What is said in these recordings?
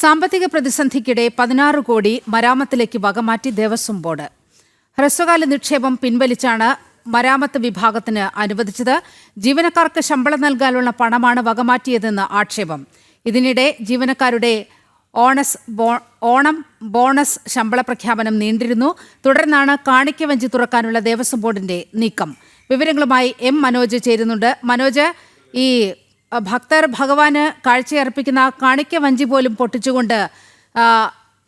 സാമ്പത്തിക പ്രതിസന്ധിക്കിടെ പതിനാറ് കോടി മരാമത്തിലേക്ക് വകമാറ്റി ദേവസ്വം ബോർഡ്. ഹ്രസ്വകാല നിക്ഷേപം പിൻവലിച്ചാണ് മരാമത്ത് വിഭാഗത്തിന് അനുവദിച്ചത്. ജീവനക്കാർക്ക് ശമ്പളം നൽകാനുള്ള പണമാണ് വകമാറ്റിയതെന്ന് ആക്ഷേപം. ഇതിനിടെ ജീവനക്കാരുടെ ഓണസ് ഓണം ബോണസ് ശമ്പള പ്രഖ്യാപനം നീണ്ടിരുന്നു. തുടർന്നാണ് കാണിക്കവഞ്ചി തുറക്കാനുള്ള ദേവസ്വം ബോർഡിന്റെ നീക്കം. വിവരങ്ങളുമായി എം മനോജ് ചേരുന്നുണ്ട്. മനോജ് ഈ ഭക്തർ ഭഗവാന് കാഴ്ചയർപ്പിക്കുന്ന കാണിക്ക വഞ്ചി പോലും പൊട്ടിച്ചുകൊണ്ട്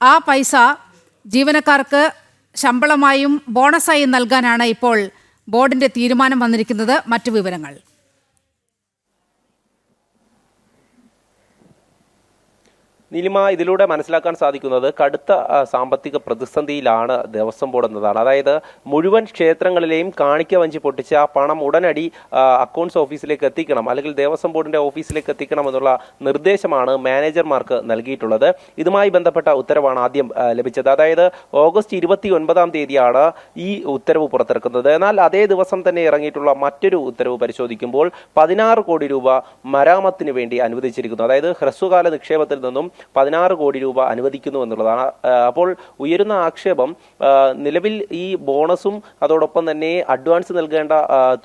ആ പൈസ ജീവനക്കാർക്ക് ശമ്പളമായും ബോണസായും നൽകാനാണ് ഇപ്പോൾ ബോർഡിന്റെ തീരുമാനം വന്നിരിക്കുന്നത്. മറ്റു വിവരങ്ങൾ. നീലിമ ഇതിലൂടെ മനസ്സിലാക്കാൻ സാധിക്കുന്നത് കടുത്ത സാമ്പത്തിക പ്രതിസന്ധിയിലാണ് ദേവസ്വം ബോർഡ് എന്നതാണ്. അതായത് മുഴുവൻ ക്ഷേത്രങ്ങളിലെയും കാണിക്ക വഞ്ചി പൊട്ടിച്ച് ആ പണം ഉടനടി അക്കൗണ്ട്സ് ഓഫീസിലേക്ക് എത്തിക്കണം അല്ലെങ്കിൽ ദേവസ്വം ബോർഡിന്റെ ഓഫീസിലേക്ക് എത്തിക്കണം എന്നുള്ള നിർദ്ദേശമാണ് മാനേജർമാർക്ക് നൽകിയിട്ടുള്ളത്. ഇതുമായി ബന്ധപ്പെട്ട ഉത്തരവാണ് ആദ്യം ലഭിച്ചത്. അതായത് ഓഗസ്റ്റ് ഇരുപത്തി ഒൻപതാം തീയതിയാണ് ഈ ഉത്തരവ് പുറത്തിറക്കുന്നത്. എന്നാൽ അതേ ദിവസം തന്നെ ഇറങ്ങിയിട്ടുള്ള മറ്റൊരു ഉത്തരവ് പരിശോധിക്കുമ്പോൾ പതിനാറ് കോടി രൂപ മരാമത്തിന് വേണ്ടി അനുവദിച്ചിരിക്കുന്നു. അതായത് ഹ്രസ്വകാല നിക്ഷേപത്തിൽ നിന്നും പതിനാറ് കോടി രൂപ അനുവദിക്കുന്നു എന്നുള്ളതാണ്. അപ്പോൾ ഉയരുന്ന ആക്ഷേപം നിലവിൽ ഈ ബോണസും അതോടൊപ്പം തന്നെ അഡ്വാൻസ് നൽകേണ്ട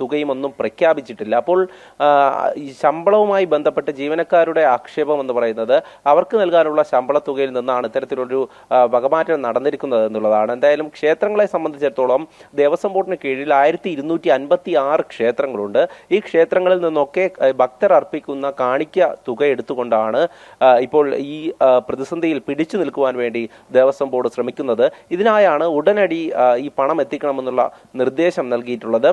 തുകയും ഒന്നും പ്രഖ്യാപിച്ചിട്ടില്ല. അപ്പോൾ ശമ്പളവുമായി ബന്ധപ്പെട്ട് ജീവനക്കാരുടെ ആക്ഷേപം എന്ന് പറയുന്നത് അവർക്ക് നൽകാനുള്ള ശമ്പള തുകയിൽ നിന്നാണ് ഇത്തരത്തിലൊരു വകമാറ്റം നടന്നിരിക്കുന്നത് എന്നുള്ളതാണ്. എന്തായാലും ക്ഷേത്രങ്ങളെ സംബന്ധിച്ചിടത്തോളം ദേവസ്വം ബോർഡിന് കീഴിൽ ആയിരത്തി ഇരുന്നൂറ്റി അൻപത്തി ആറ് ക്ഷേത്രങ്ങളുണ്ട്. ഈ ക്ഷേത്രങ്ങളിൽ നിന്നൊക്കെ ഭക്തർ അർപ്പിക്കുന്ന കാണിക്ക തുക എടുത്തുകൊണ്ടാണ് ഇപ്പോൾ ഈ പ്രതിസന്ധിയിൽ പിടിച്ചു നിൽക്കുവാൻ വേണ്ടി ദേവസ്വം ബോർഡ് ശ്രമിക്കുന്നത്. ഇതിനായാണ് ഉടനടി ഈ പണം എത്തിക്കണമെന്നുള്ള നിർദ്ദേശം നൽകിയിട്ടുള്ളത്.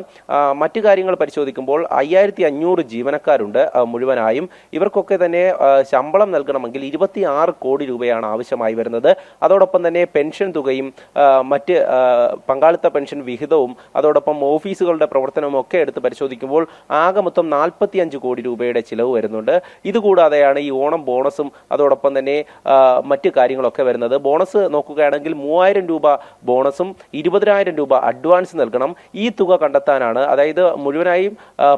മറ്റു കാര്യങ്ങൾ പരിശോധിക്കുമ്പോൾ അയ്യായിരത്തി അഞ്ഞൂറ് ജീവനക്കാരുണ്ട് മുഴുവനായും. ഇവർക്കൊക്കെ തന്നെ ശമ്പളം നൽകണമെങ്കിൽ ഇരുപത്തി ആറ് കോടി രൂപയാണ് ആവശ്യമായി വരുന്നത്. അതോടൊപ്പം തന്നെ പെൻഷൻ തുകയും മറ്റ് പങ്കാളിത്ത പെൻഷൻ വിഹിതവും അതോടൊപ്പം ഓഫീസുകളുടെ പ്രവർത്തനവും ഒക്കെ എടുത്ത് പരിശോധിക്കുമ്പോൾ ആകെ മൊത്തം നാൽപ്പത്തിയഞ്ച് കോടി രൂപയുടെ ചിലവ് വരുന്നുണ്ട്. ഇതുകൂടാതെയാണ് ഈ ഓണം ബോണസും അതോടൊപ്പം തന്നെ മറ്റ് കാര്യങ്ങളൊക്കെ വരുന്നത്. ബോണസ് നോക്കുകയാണെങ്കിൽ മൂവായിരം രൂപ ബോണസും ഇരുപതിനായിരം രൂപ അഡ്വാൻസ് നൽകണം. ഈ തുക കണ്ടെത്താനാണ്. അതായത് മുഴുവനായും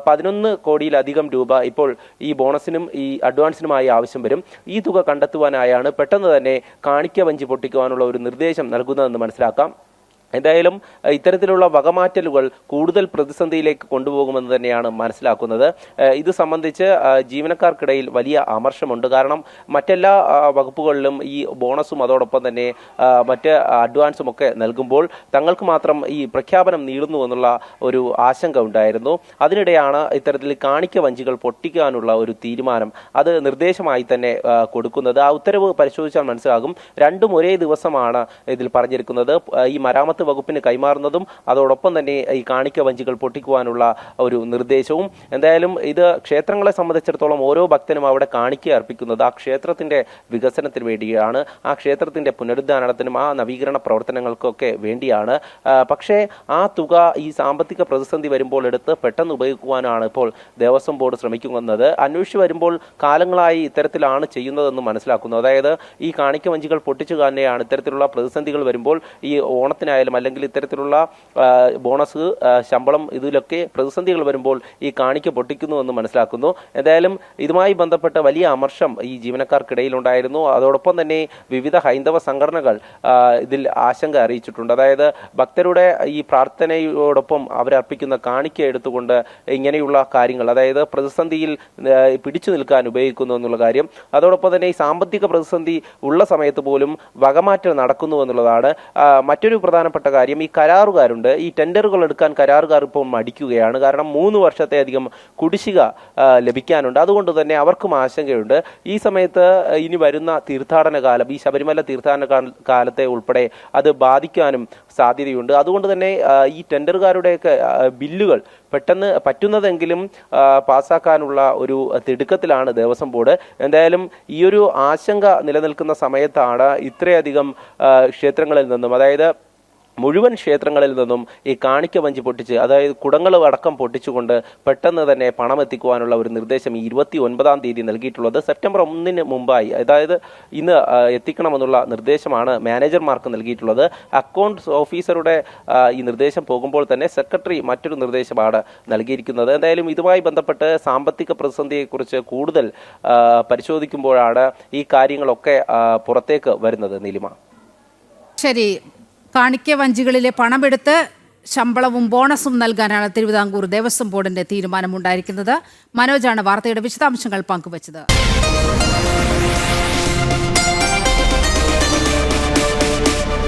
പതിനൊന്ന് കോടിയിലധികം രൂപ ഇപ്പോൾ ഈ ബോണസിനും ഈ അഡ്വാൻസിനുമായി ആവശ്യം വരും. ഈ തുക കണ്ടെത്തുവാനായാണ് പെട്ടെന്ന് തന്നെ കാണിക്ക വഞ്ചി പൊട്ടിക്കുവാനുള്ള ഒരു നിർദ്ദേശം നൽകുന്നതെന്ന് മനസ്സിലാക്കാം. എന്തായാലും ഇത്തരത്തിലുള്ള വകമാറ്റലുകൾ കൂടുതൽ പ്രതിസന്ധിയിലേക്ക് കൊണ്ടുപോകുമെന്ന് തന്നെയാണ് മനസ്സിലാക്കുന്നത്. ഇത് സംബന്ധിച്ച് ജീവനക്കാർക്കിടയിൽ വലിയ അമർഷമുണ്ട്. കാരണം മറ്റെല്ലാ വകുപ്പുകളിലും ഈ ബോണസും അതോടൊപ്പം തന്നെ മറ്റ് അഡ്വാൻസും ഒക്കെ നൽകുമ്പോൾ തങ്ങൾക്ക് മാത്രം ഈ പ്രഖ്യാപനം നീളുന്നു എന്നുള്ള ഒരു ആശങ്ക ഉണ്ടായിരുന്നു. അതിനിടെയാണ് ഇത്തരത്തിൽ കാണിക്ക വഞ്ചികൾ പൊട്ടിക്കാനുള്ള ഒരു തീരുമാനം അത് നിർദ്ദേശമായി തന്നെ കൊടുക്കുന്നത്. ആ ഉത്തരവ് പരിശോധിച്ചാൽ മനസ്സിലാകും. രണ്ടും ഒരേ ദിവസമാണ് ഇതിൽ പറഞ്ഞിരിക്കുന്നത്. ഈ മരാമത്ത് വകുപ്പിന് കൈമാറുന്നതും അതോടൊപ്പം തന്നെ ഈ കാണിക്ക വഞ്ചികൾ പൊട്ടിക്കുവാനുള്ള ഒരു നിർദ്ദേശവും. എന്തായാലും ഇത് ക്ഷേത്രങ്ങളെ സംബന്ധിച്ചിടത്തോളം ഓരോ ഭക്തനും അവിടെ കാണിക്ക അർപ്പിക്കുന്നത് ആ ക്ഷേത്രത്തിന്റെ വികസനത്തിന് വേണ്ടിയാണ്. ആ ക്ഷേത്രത്തിന്റെ പുനരുദ്ധാരണത്തിനും ആ നവീകരണ പ്രവർത്തനങ്ങൾക്കൊക്കെ വേണ്ടിയാണ്. പക്ഷേ ആ തുക ഈ സാമ്പത്തിക പ്രതിസന്ധി വരുമ്പോൾ എടുത്ത് പെട്ടെന്ന് ഉപയോഗിക്കുവാനാണ് ഇപ്പോൾ ദേവസ്വം ബോർഡ് ശ്രമിക്കുന്നത്. അന്വേഷിച്ച് വരുമ്പോൾ കാലങ്ങളായി ഇത്തരത്തിലാണ് ചെയ്യുന്നതെന്ന് മനസ്സിലാക്കുന്നു. അതായത് ഈ കാണിക്ക വഞ്ചികൾ പൊട്ടിച്ചു തന്നെയാണ് ഇത്തരത്തിലുള്ള പ്രതിസന്ധികൾ വരുമ്പോൾ ഈ ഓണത്തിനായാലും അല്ലെങ്കിൽ ഇത്തരത്തിലുള്ള ബോണസ് ശമ്പളം ഇതിലൊക്കെ പ്രതിസന്ധികൾ വരുമ്പോൾ ഈ കാണിക്ക പൊട്ടിക്കുന്നു എന്ന് മനസ്സിലാക്കുന്നു. എന്തായാലും ഇതുമായി ബന്ധപ്പെട്ട വലിയ അമർഷം ഈ ജീവനക്കാർക്കിടയിൽ ഉണ്ടായിരുന്നു അതോടൊപ്പം തന്നെ വിവിധ ഹൈന്ദവ സംഘടനകൾ ഇതിൽ ആശങ്ക അറിയിച്ചിട്ടുണ്ട്. അതായത് ഭക്തരുടെ ഈ പ്രാർത്ഥനയോടൊപ്പം അവരർപ്പിക്കുന്ന കാണിക്ക എടുത്തുകൊണ്ട് ഇങ്ങനെയുള്ള കാര്യങ്ങൾ അതായത് പ്രതിസന്ധിയിൽ പിടിച്ചു നിൽക്കാൻ ഉപയോഗിക്കുന്നു എന്നുള്ള കാര്യം. അതോടൊപ്പം തന്നെ ഈ സാമ്പത്തിക പ്രതിസന്ധി ഉള്ള സമയത്ത് പോലും വകമാറ്റം നടക്കുന്നു എന്നുള്ളതാണ്. മറ്റൊരു മറ്റൊരു പ്രധാനപ്പെട്ട കാര്യം ഈ കരാറുകാരുണ്ട്. ഈ ടെൻഡറുകൾ എടുക്കാൻ കരാറുകാർ ഇപ്പോൾ മടിക്കുകയാണ്. കാരണം മൂന്ന് വർഷത്തെ അധികം കുടിശ്ശിക ലഭിക്കാനുണ്ട്. അതുകൊണ്ട് തന്നെ അവർക്കും ആശങ്കയുണ്ട്. ഈ സമയത്ത് ഇനി വരുന്ന തീർത്ഥാടന കാലം ഈ ശബരിമല തീർത്ഥാടന കാലത്തെ ഉൾപ്പെടെ അത് ബാധിക്കാനും സാധ്യതയുണ്ട്. അതുകൊണ്ട് തന്നെ ഈ ടെൻഡറുകാരുടെയൊക്കെ ബില്ലുകൾ പെട്ടെന്ന് പറ്റുന്നതെങ്കിലും പാസ്സാക്കാനുള്ള ഒരു തിടുക്കത്തിലാണ് ദേവസ്വം ബോർഡ്. എന്തായാലും ഈ ഒരു ആശങ്ക നിലനിൽക്കുന്ന സമയത്താണ് ഇത്രയധികം ക്ഷേത്രങ്ങളിൽ നിന്നും. അതായത് മുഴുവൻ ക്ഷേത്രങ്ങളിൽ നിന്നും ഈ കാണിക്ക വഞ്ചി പൊട്ടിച്ച് അതായത് കുടങ്ങൾ അടക്കം പൊട്ടിച്ചുകൊണ്ട് പെട്ടെന്ന് തന്നെ പണം എത്തിക്കുവാനുള്ള ഒരു നിർദ്ദേശം ഇരുപത്തി ഒൻപതാം തീയതി നൽകിയിട്ടുള്ളത്. സെപ്റ്റംബർ ഒന്നിന് മുമ്പായി അതായത് ഇന്ന് എത്തിക്കണമെന്നുള്ള നിർദ്ദേശമാണ് മാനേജർമാർക്ക് നൽകിയിട്ടുള്ളത്. അക്കൗണ്ട്സ് ഓഫീസറുടെ ഈ നിർദ്ദേശം പോകുമ്പോൾ തന്നെ സെക്രട്ടറി മറ്റൊരു നിർദ്ദേശമാണ് നൽകിയിരിക്കുന്നത്. എന്തായാലും ഇതുമായി ബന്ധപ്പെട്ട് സാമ്പത്തിക പ്രതിസന്ധിയെക്കുറിച്ച് കൂടുതൽ പരിശോധിക്കുമ്പോഴാണ് ഈ കാര്യങ്ങളൊക്കെ പുറത്തേക്ക് വരുന്നത് നിലിമ. ശരി. കാണിക്ക വഞ്ചികളിലെ പണമെടുത്ത് ശമ്പളവും ബോണസും നൽകാനാണ് തിരുവിതാംകൂർ ദേവസ്വം ബോർഡിന്റെ തീരുമാനമുണ്ടായിരിക്കുന്നത്. മനോജാണ് വാർത്തയുടെ വിശദാംശങ്ങൾ പങ്കുവച്ചത്.